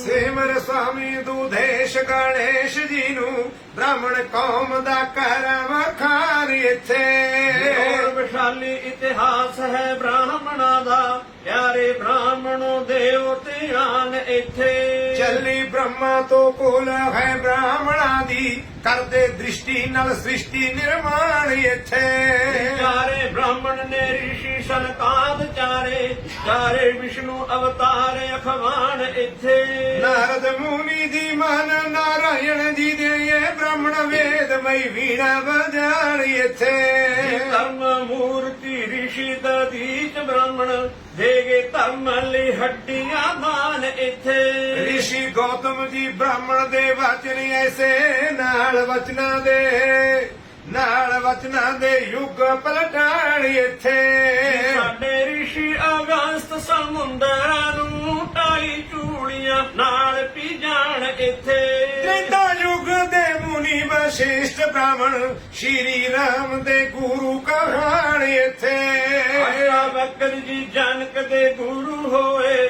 ਸਿਮਰ ਸੁਆਮੀ ਦੁਧੇਸ਼ ਗਣੇਸ਼ ਜੀ ਨੂੰ ਬ੍ਰਾਹਮਣ ਕੌਮ ਦਾ ਕਰਮ ਖਾਨ ਇੱਥੇ। ਵਿਸ਼ਾਲੀ ਇਤਿਹਾਸ ਹੈ ਬ੍ਰਾਹਮਣਾਂ ਦਾ ਪਿਆਰੇ ਬ੍ਰਾਹਮਣੋ ਦੇਵ ਧਿਆਨ ਇੱਥੇ। ਚੱਲੀ ਬ੍ਰਹਮਾ ਤੋਂ ਕੁਲ ਹੈ ਬ੍ਰਾਹਮਣਾਂ ਦੀ ਕਰਦੇ ਦ੍ਰਿਸ਼ਟੀ ਨਾਲ ਸ੍ਰਿਸ਼ਟੀ ਨਿਰਮਾਣ ਇੱਥੇ। ਚਾਰੇ ਬ੍ਰਾਹਮਣ ਨੇ ਰਿਸ਼ੀ ਸਨਕਾਦ ਚਾਰੇ ਚਾਰੇ ਵਿਸ਼ਨੂੰ ਅਵਤਾਰ ਅਖਵਾਨ ਇੱਥੇ। ਨਾਰਦ ਮੂਨੀ ਦੀ ਮਨ ਨਾਰਾਇਣ ਜੀ ਦੇ ਇਹ ਬ੍ਰਾਹਮਣ ਵੇਦਮਈ ਵੀਣਾ ਵਜਾਣ ਇੱਥੇ। ਧਰਮ ਮੂਰਤੀ ਰਿਸ਼ੀ ਦਦੀਚ ਬ੍ਰਾਹਮਣ ਦੇਗੇ ਧਰਮ ਲਈ ਹੱਡੀਆਂ ਮਾਨ ਇੱਥੇ। ਰਿਸ਼ੀ ਗੌਤਮ ਜੀ ਬ੍ਰਾਹਮਣ ਦੇ ਵਚਨ ਐਸੇ ਨਾਲ ਵਚਨਾਂ ਦੇ। ਨਾਲ ਵਚਨਾਂ ਦੇ ਯੁੱਗ ਪਲਟਾਣ ਇੱਥੇ। ਸਾਡੇ ਰਿਸ਼ੀ ਅਗਸਤ ਸਮੁੰਦਰਾਂ ਨੂੰ ਢਾਈ ਚੂੜੀਆਂ ਨਾਲ ਪੀ ਜਾਣ ਇੱਥੇ। ਤ੍ਰੇਤਾ ਯੁੱਗ ਦੇ ਮੁਨੀ ਵਸ਼ਿਸ਼ਟ ਬ੍ਰਾਹਮਣ ਸ਼੍ਰੀ ਰਾਮ ਦੇ ਗੁਰੂ ਕਹਾਣ ਇੱਥੇ। ਆਇਆ ਬਕਰ ਜੀ ਜਨਕ ਦੇ ਗੁਰੂ ਹੋਏ।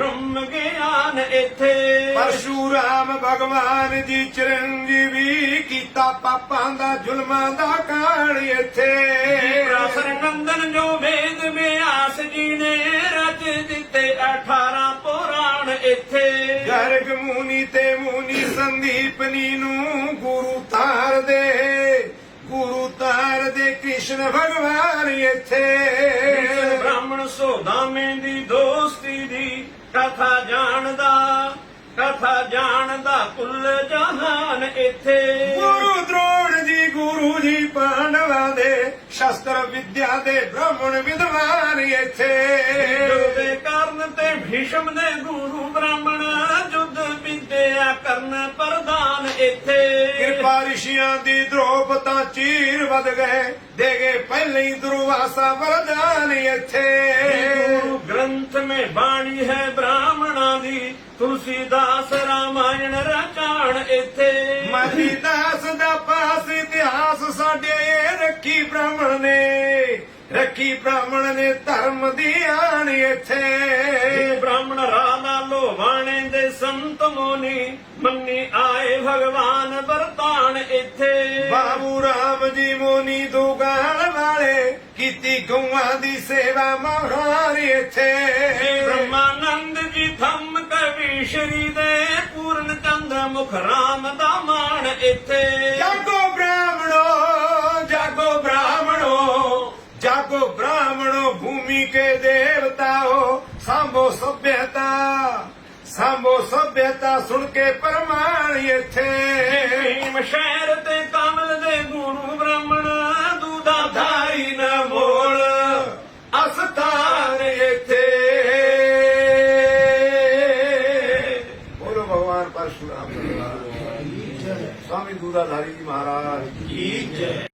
ਬ੍ਰਹਮ ਗਿਆਨ ਇੱਥੇ। ਪਰਸ਼ੂਰਾਮ ਭਗਵਾਨ ਜੀ ਚਰੰਜੀਵੀ ਕੀਤਾ ਪਾਪਾਂ ਦਾ ਜ਼ੁਲਮਾਂ ਦਾ ਕਾਣ ਇੱਥੇ। ਪ੍ਰਸਰ ਨੰਦਨ ਜੋ ਵੇਦ ਵਿਆਸ ਜੀ ਨੇ ਰਚ ਦਿੱਤੇ 18 ਪੁਰਾਣ ਇੱਥੇ। ਗਰਗ ਮੁਨੀ ਤੇ ਮੁਨੀ ਸੰਦੀਪਨੀ ਨੂੰ ਗੁਰੂ ਤਾਰ ਦੇ ਗੁਰੂ ਤਾਰ ਦੇ ਕ੍ਰਿਸ਼ਨ ਭਗਵਾਨ ਇੱਥੇ। ਕਥਾ ਜਾਣਦਾ ਕਥਾ ਜਾਣਦਾ ਕੁੱਲ ਜਹਾਨ ਇੱਥੇ। ਗੁਰੂ ਦ੍ਰੋਣ ਜੀ ਗੁਰੂ ਜੀ ਪਾਂਡਵਾਂ ਦੇ ਸ਼ਸਤਰ ਵਿਦਿਆ ਦੇ ਬ੍ਰਾਹਮਣ ਵਿਦਵਾਨ ਇੱਥੇ। ਦੇ ਕਰਨ ਤੇ ਭੀਸ਼ਮ ਦੇ ਗੁਰੂ ਬ੍ਰਾਹਮਣ ਜੁੱਧ ਵਿਦਿਆ ਕਰਨ ਪ੍ਰਦਾਨ ਇੱਥੇ। ਕਿਰਪਾ ਰਿਸ਼ੀਆਂ ਦੀ ਦ੍ਰੋਪਤਾ ਚੀਰ ਵਧ ਗਏ ਦੇਗੇ ਪਹਿਲੇ ਹੀ ਦੁਰਵਾਸਾ ਵਰਦਾਨ ਇੱਥੇ। ਮੇ ਬਾਣੀ ਹੈ ਬ੍ਰਾਹਮਣਾਂ ਦੀ ਤੁਲਸੀਦਾਸ ਰਾਮਾਇਣ ਰਚਾਣ ਇੱਥੇ। ਮਾਲੀ ਦਾਸ ਦਾ ਪਾਸ ਇਤਿਹਾਸ ਸਾਡੇ ਇਹ ਰੱਖੀ ਬ੍ਰਾਹਮਣ ਨੇ ਰੱਖੀ ਬ੍ਰਾਹਮਣ ਨੇ ਧਰਮ ਦੀ ਆਣ ਇੱਥੇ। ਬ੍ਰਾਹਮਣ ਰਾਧਾ ਲੋਵਾਣੇ ਦੇ ਸੰਤ ਮੋਨੀ ਮੰਨੀ ਆਏ ਭਗਵਾਨ ਵਰਤਾਨ ਇੱਥੇ। ਬਾਬੂ ਰਾਮ ਜੀ ਮੋਨੀ ਦੁਗਾਲ ਕੀਤੀ ਗਊਆਂ ਦੀ ਸੇਵਾ ਮਹਾਰ ਇੱਥੇ। ਬ੍ਰਹਮਾਨੰਦ ਜੀ ਥੰਮ ਕਵੀ ਸ਼੍ਰੀ ਦੇ ਪੂਰਨ ਚੰਦ ਮੁਖ ਰਾਮ ਦਾ ਮਾਣ ਇੱਥੇ। ਜਾਗੋ ਬ੍ਰਾਹਮਣੋ ਜਾਗੋ ਬ੍ਰਾਹਮਣੋ ਜਾਗੋ ਬ੍ਰਾਹਮਣੋ ਭੂਮੀ ਕੇ ਦੇਵਤਾ ਦੇਵਤਾਓ ਸਾਂਭੋ ਸਭਿਆਤਾ ਸਾਂਭੋ ਸਭਿਆਤਾ ਸੁਣ ਕੇ ਪਰਮਾਨ ਇੱਥੇ। ਮਸ਼ੈ ਬੋਲੋ ਭਗਵਾਨ ਪਰਸ਼ੁਰਾਮ ਸਵਾਮੀ ਦੂਦਾਧਾਰੀ ਜੀ ਮਹਾਰਾਜ ਕੀ ਜੈ